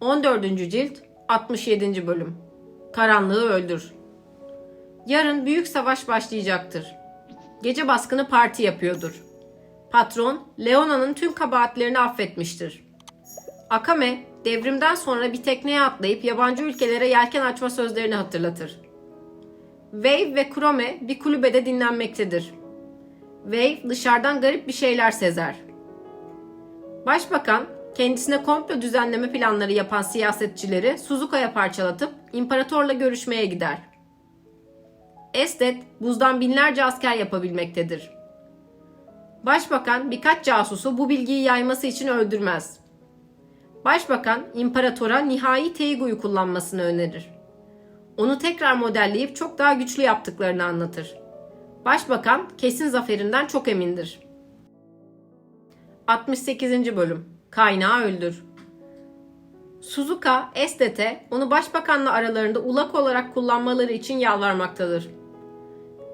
14. cilt 67. bölüm Karanlığı öldür. Yarın büyük savaş başlayacaktır. Gece baskını parti yapıyordur. Patron Leona'nın tüm kabahatlerini affetmiştir. Akame devrimden sonra bir tekneye atlayıp yabancı ülkelere yelken açma sözlerini hatırlatır. Wave ve Kurome bir kulübede dinlenmektedir. Wave dışarıdan garip bir şeyler sezer. Başbakan kendisine komplo düzenleme planları yapan siyasetçileri Suzuka'ya parçalatıp imparatorla görüşmeye gider. Estet buzdan binlerce asker yapabilmektedir. Başbakan birkaç casusu bu bilgiyi yayması için öldürmez. Başbakan imparatora nihai Teigu'yu kullanmasını önerir. Onu tekrar modelleyip çok daha güçlü yaptıklarını anlatır. Başbakan kesin zaferinden çok emindir. 68. bölüm Kaynağı öldür. Suzuka, Estet'e onu başbakanla aralarında ulak olarak kullanmaları için yalvarmaktadır.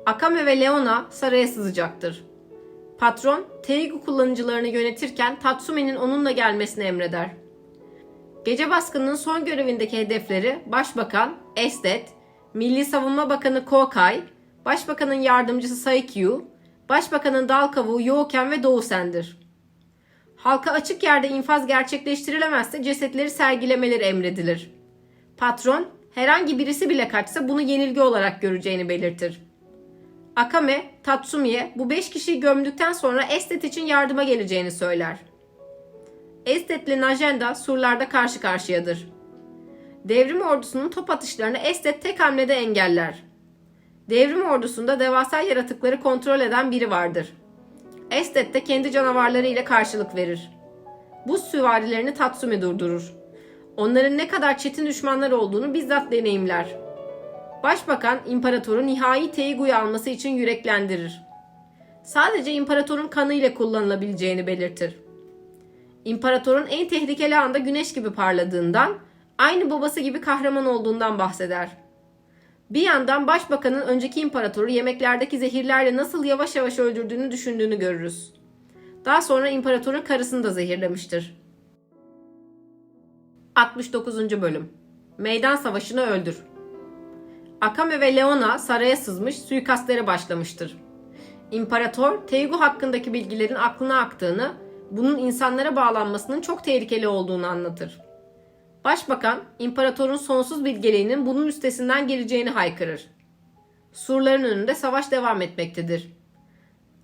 Akame ve Leona saraya sızacaktır. Patron, Teigu kullanıcılarını yönetirken Tatsumi'nin onunla gelmesini emreder. Gece baskınının son görevindeki hedefleri Başbakan, Estet, Milli Savunma Bakanı Kokai, Başbakanın yardımcısı Saikyu, Başbakanın dal kavuğu Youken ve Doğusen'dir. Halka açık yerde infaz gerçekleştirilemezse cesetleri sergilemeleri emredilir. Patron, herhangi birisi bile kaçsa bunu yenilgi olarak göreceğini belirtir. Akame, Tatsumi'ye bu beş kişiyi gömdükten sonra Estet için yardıma geleceğini söyler. Estet'le Najenda surlarda karşı karşıyadır. Devrim ordusunun top atışlarını Estet tek hamlede engeller. Devrim ordusunda devasa yaratıkları kontrol eden biri vardır. Estet de kendi canavarları ile karşılık verir. Buz süvarilerini Tatsumi durdurur. Onların ne kadar çetin düşmanlar olduğunu bizzat deneyimler. Başbakan imparatoru nihai Teigu'yu alması için yüreklendirir. Sadece imparatorun kanı ile kullanılabileceğini belirtir. İmparatorun en tehlikeli anda güneş gibi parladığından, aynı babası gibi kahraman olduğundan bahseder. Bir yandan başbakanın önceki imparatoru yemeklerdeki zehirlerle nasıl yavaş yavaş öldürdüğünü düşündüğünü görürüz. Daha sonra imparatorun karısını da zehirlemiştir. 69. bölüm Meydan savaşını öldür. Akame ve Leona saraya sızmış suikastlere başlamıştır. İmparator Teigu hakkındaki bilgilerin aklına aktığını, bunun insanlara bağlanmasının çok tehlikeli olduğunu anlatır. Başbakan, imparatorun sonsuz bilgeliğinin bunun üstesinden geleceğini haykırır. Surların önünde savaş devam etmektedir.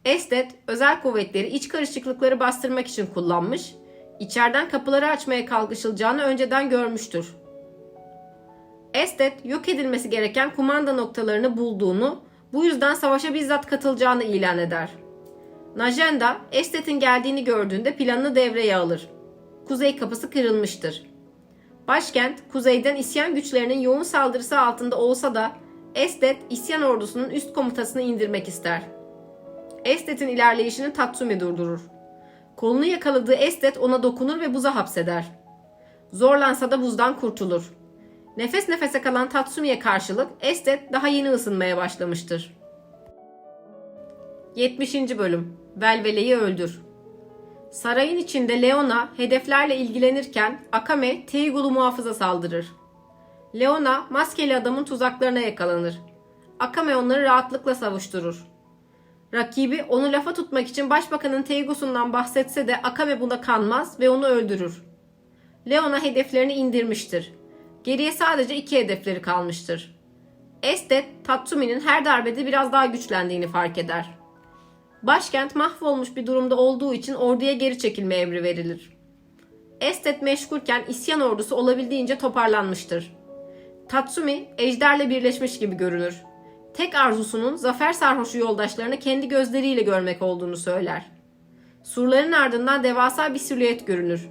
Estet, özel kuvvetleri iç karışıklıkları bastırmak için kullanmış, içeriden kapıları açmaya kalkışılacağını önceden görmüştür. Estet, yok edilmesi gereken kumanda noktalarını bulduğunu, bu yüzden savaşa bizzat katılacağını ilan eder. Najenda, Estet'in geldiğini gördüğünde planını devreye alır. Kuzey kapısı kırılmıştır. Başkent kuzeyden isyan güçlerinin yoğun saldırısı altında olsa da Estet isyan ordusunun üst komutasını indirmek ister. Estet'in ilerleyişini Tatsumi durdurur. Kolunu yakaladığı Estet ona dokunur ve buza hapseder. Zorlansa da buzdan kurtulur. Nefes nefese kalan Tatsumi'ye karşılık Estet daha yeni ısınmaya başlamıştır. 70. bölüm Velvele'yi öldür. Sarayın içinde Leona hedeflerle ilgilenirken Akame Teigulu muhafıza saldırır. Leona maskeli adamın tuzaklarına yakalanır. Akame onları rahatlıkla savuşturur. Rakibi onu lafa tutmak için başbakanın Teigusundan bahsetse de Akame buna kanmaz ve onu öldürür. Leona hedeflerini indirmiştir. Geriye sadece iki hedefleri kalmıştır. Estet, Tatsumi'nin her darbede biraz daha güçlendiğini fark eder. Başkent mahvolmuş bir durumda olduğu için orduya geri çekilme emri verilir. Estet meşgulken isyan ordusu olabildiğince toparlanmıştır. Tatsumi ejderle birleşmiş gibi görünür. Tek arzusunun zafer sarhoşu yoldaşlarını kendi gözleriyle görmek olduğunu söyler. Surların ardından devasa bir silüet görünür.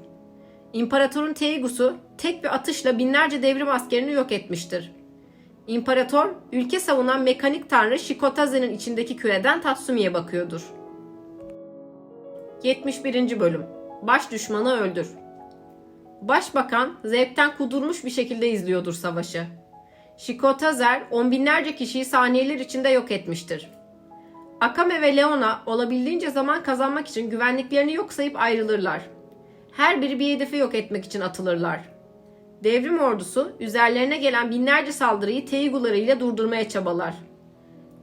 İmparatorun Teigusu tek bir atışla binlerce devrim askerini yok etmiştir. İmparator, ülke savunan mekanik tanrı Shikotaze'nin içindeki küreden Tatsumi'ye bakıyordur. 71. bölüm Baş düşmanı öldür. Başbakan zevkten kudurmuş bir şekilde izliyordur savaşı. Shikotazer on binlerce kişiyi saniyeler içinde yok etmiştir. Akame ve Leona olabildiğince zaman kazanmak için güvenliklerini yok sayıp ayrılırlar. Her biri bir hedefi yok etmek için atılırlar. Devrim ordusu üzerlerine gelen binlerce saldırıyı Teigularıyla durdurmaya çabalar.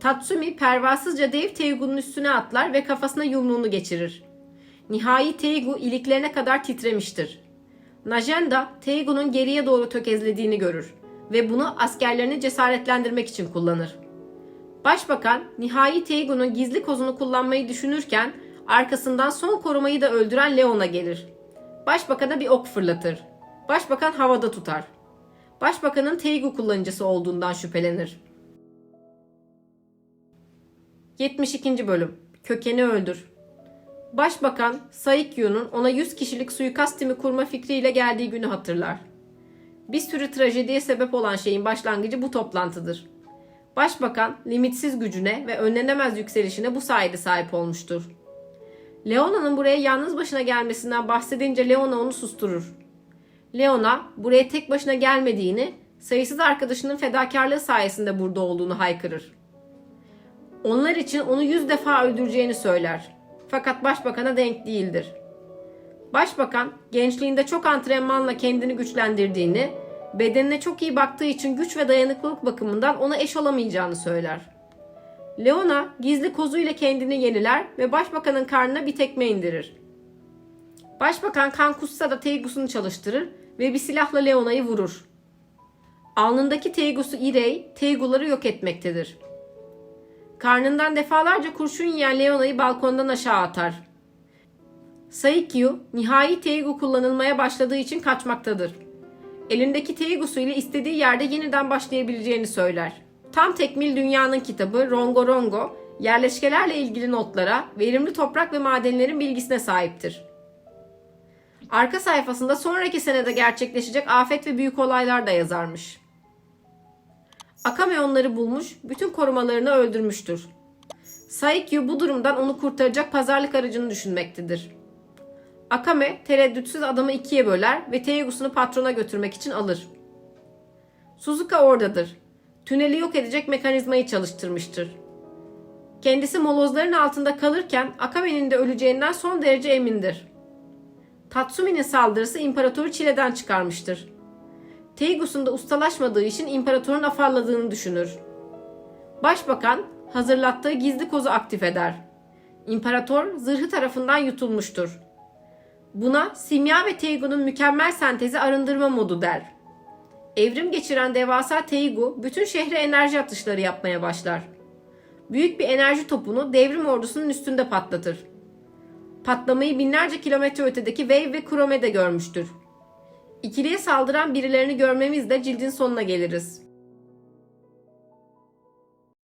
Tatsumi pervasızca dev Teigu'nun üstüne atlar ve kafasına yumruğunu geçirir. Nihai Teigu iliklerine kadar titremiştir. Najenda Teigu'nun geriye doğru tökezlediğini görür ve bunu askerlerini cesaretlendirmek için kullanır. Başbakan nihai Teigu'nun gizli kozunu kullanmayı düşünürken arkasından son korumayı da öldüren Leon'a gelir. Başbakana bir ok fırlatır. Başbakan havada tutar. Başbakanın Teigu kullanıcısı olduğundan şüphelenir. 72. bölüm Kökeni öldür. Başbakan Saikyu'nun ona 100 kişilik suikast timi kurma fikriyle geldiği günü hatırlar. Bir sürü trajediye sebep olan şeyin başlangıcı bu toplantıdır. Başbakan limitsiz gücüne ve önlenemez yükselişine bu sayede sahip olmuştur. Leona'nın buraya yalnız başına gelmesinden bahsedince Leona onu susturur. Leona buraya tek başına gelmediğini, sayısız arkadaşının fedakarlığı sayesinde burada olduğunu haykırır. Onlar için onu yüz defa öldüreceğini söyler. Fakat başbakana denk değildir. Başbakan gençliğinde çok antrenmanla kendini güçlendirdiğini, bedenine çok iyi baktığı için güç ve dayanıklılık bakımından ona eş olamayacağını söyler. Leona gizli kozuyla kendini yeniler ve başbakanın karnına bir tekme indirir. Başbakan kan kussa da Teygus'unu çalıştırır ve bir silahla Leona'yı vurur. Alnındaki Teygus'u İrey, Teyguları yok etmektedir. Karnından defalarca kurşun yiyen Leona'yı balkondan aşağı atar. Saikyu, nihai Teigu kullanılmaya başladığı için kaçmaktadır. Elindeki Teigusu ile istediği yerde yeniden başlayabileceğini söyler. Tam tekmil dünyanın kitabı Rongo Rongo, yerleşkelerle ilgili notlara, verimli toprak ve madenlerin bilgisine sahiptir. Arka sayfasında sonraki senede gerçekleşecek afet ve büyük olaylar da yazarmış. Akame onları bulmuş, bütün korumalarını öldürmüştür. Saikyu bu durumdan onu kurtaracak pazarlık aracını düşünmektedir. Akame tereddütsüz adamı ikiye böler ve Teigus'unu patrona götürmek için alır. Suzuka oradadır. Tüneli yok edecek mekanizmayı çalıştırmıştır. Kendisi molozların altında kalırken Akame'nin de öleceğinden son derece emindir. Tatsumi'nin saldırısı imparatoru çileden çıkarmıştır. Teigus'un da ustalaşmadığı için imparatorun afarladığını düşünür. Başbakan hazırlattığı gizli kozu aktif eder. İmparator zırhı tarafından yutulmuştur. Buna simya ve Teigu'nun mükemmel sentezi arındırma modu der. Evrim geçiren devasa Teigu bütün şehre enerji atışları yapmaya başlar. Büyük bir enerji topunu devrim ordusunun üstünde patlatır. Patlamayı binlerce kilometre ötedeki Wave ve Kurome de görmüştür. İkiliye saldıran birilerini görmemizle cildin sonuna geliriz.